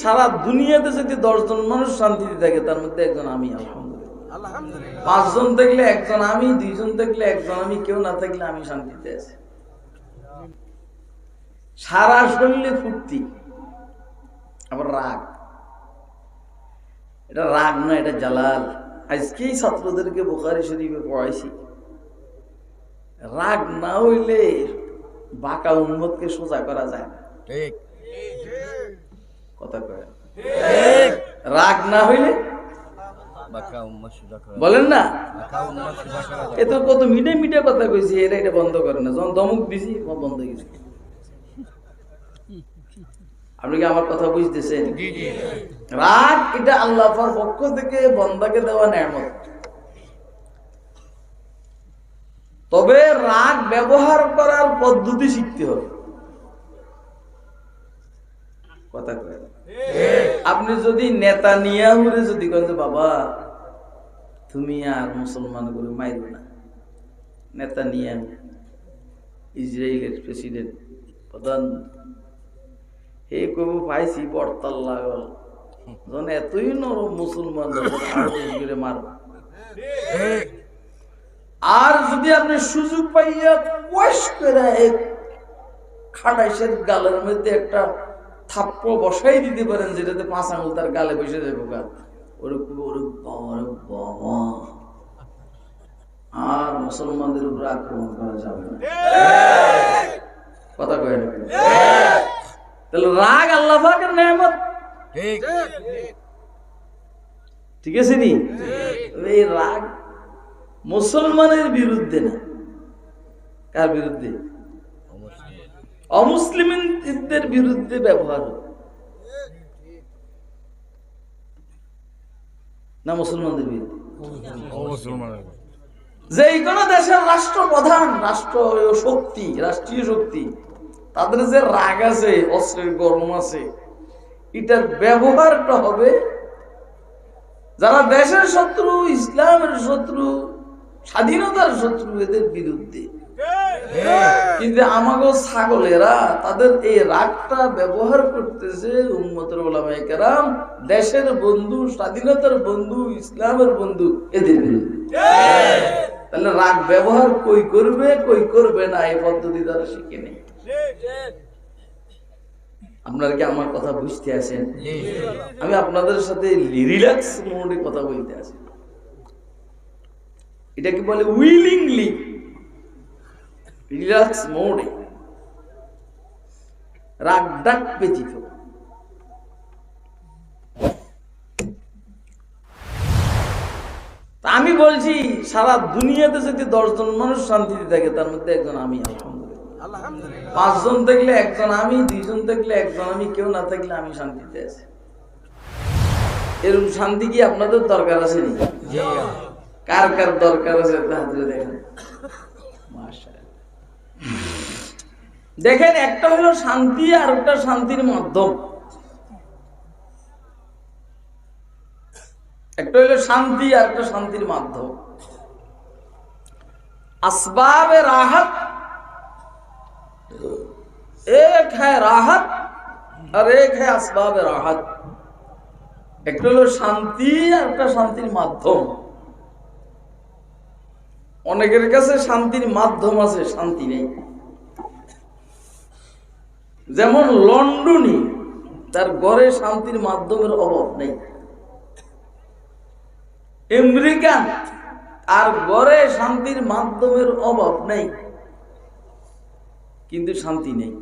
সারা দুনিয়াতে যদি দশজন মানুষ শান্তিতে থাকে তার মধ্যে একজন আমি আলহামদুলিল্লাহ। পাঁচজন থাকলে একজন আমি দুইজন থাকলে একজন আমি কেউ না থাকলে আমি শান্তিতে আছি। সারা শরীরে ফুর্তি আবার রাগ। এটা রাগ না এটা জালাল। আজকেই ছাত্রদেরকে বোখারি শরীফে পড়াইছি। রাগ না হইলে বাঁকা উন্মতকে সোজা করা যায় না। ঠিক। কথা কয়। রাগ না হইলে? বলেন না। এ তো কত মিটে মিটে কথা কইছি এটা এটা বন্ধ করে না। যখন দমক দিছি আমার বন্ধ গেছে। আপনি কি আমার কথা বুঝতেছেন? রাগ এটা আল্লাহর পক্ষ থেকে বন্দাকে দেওয়া নেয়ামত। তবে রাগ ব্যবহার করার পদ্ধতি শিখতে হবে। কথা কয়। আপনি যদি নেতা নিয়ে ঘুরে যদি কেন বাবা, তুমি আর মুসলমান করে মাইরো না। নেতা নিয়ে ইসরায়েলের প্রেসিডেন্ট, প্রধান। হে কবু পাইছি বর্তাল লাগল। যখন এতই নরম মুসলমান করে আর যদি আপনি সুযোগ পাইয়া বয়স করে খাটাইশের গালের মধ্যে একটা থাপ্পড় বসাই দিতে পারেন যেটাতে পাঁচ আঙুল তার গালে বসে যাবে গা ওরে ওরে বাবা বাবা আর মুসলমানদের উপর আক্রমণ করা যাবে না। কথা কয় না তাহলে রাগ আল্লাহ পাকের নেয়ামত। ঠিক। আছে নি? এই রাগ মুসলমানের বিরুদ্ধে না। কার বিরুদ্ধে? অমুসলিমদের বিরুদ্ধে ব্যবহার। হয়। না মুসলমানদের বিরুদ্ধে। যে কোনো দেশের রাষ্ট্রপ্রধান রাষ্ট্র শক্তি রাষ্ট্রীয় শক্তি তাদের যে রাগ আছে অস্ত্রের গরম আছে এটার ব্যবহারটা হবে যারা দেশের শত্রু ইসলামের শত্রু স্বাধীনতার শত্রু এদের বিরুদ্ধে। কিন্তু আমাগো ছাগলেরা তাদের এই রাগটা ব্যবহার করতেছে উম্মতের ওলামায়ে কেরাম, দেশের বন্ধু, স্বাধীনতার বন্ধু, ইসলামের বন্ধু, এদের তাহলে রাগ ব্যবহার কই করবে কই করবে না, এই পদ্ধতি তারা শিখে নেই। আপনারা কি আমার কথা বুঝতে আছেন? আমি আপনাদের সাথে রিল্যাক্স মোডে কথা বলতে আছি। এটাকে বলে? উইলিংলি। রিল্যাক্স মোডে। রাগ ডাক ব্যতীত আমি বলছি সারা দুনিয়াতে যদি দশজন মানুষ শান্তিতে থাকে তার মধ্যে একজন আমি পাঁচজন থাকলে একজন আমি দুইজন থাকলে একজন আমি কেউ না থাকলে আমি শান্তিতে আছি। এরকম শান্তি কি আপনাদের দরকার আছে নি কার কার দরকার আছে একটু দেখেন। মাশাআল্লাহ। দেখেন, একটা হলো শান্তি আর একটা শান্তির মাধ্যম। একটা হলো শান্তি আর একটা শান্তির মাধ্যম। আসবাব রাহাত, এক হ্যাঁ রাহাত আর এক হ্যাঁ আসবাব রাহাত। একটা হলো শান্তি আর একটা শান্তির মাধ্যম। অনেকের কাছে শান্তির মাধ্যম আছে, শান্তি নেই। যেমন লন্ডনী তার ঘরে শান্তির মাধ্যমের অভাব নেই। আমেরিকান আর ঘরে শান্তির মাধ্যমের অভাব নেই। কিন্তু শান্তি নেই।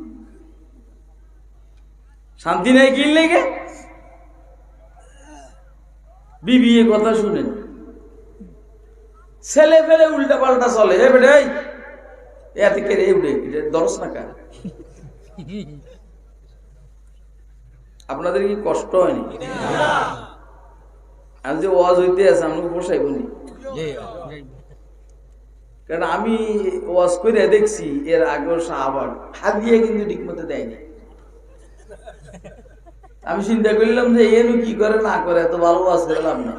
শান্তি নেই কি লেগে বিবিএ কথা শুনেন। ছেলে ফেলে উল্টা পাল্টা চলে। হে বেটে এতে কে রে উঠে দরস না কার? আপনাদের কি কষ্ট হয়নি? আমি যে ওয়াজ হইতে আছে আমাকে পোষাইব নি? কারণ আমি ওয়াজ করে দেখছি, এর আগেও শাহবাগ। হাত দিয়ে কিন্তু ঠিক মতো দেয়নি। আমি চিন্তা করলাম যে এনু কি করে, না করে, এত ভালো ওয়াজ করলাম না।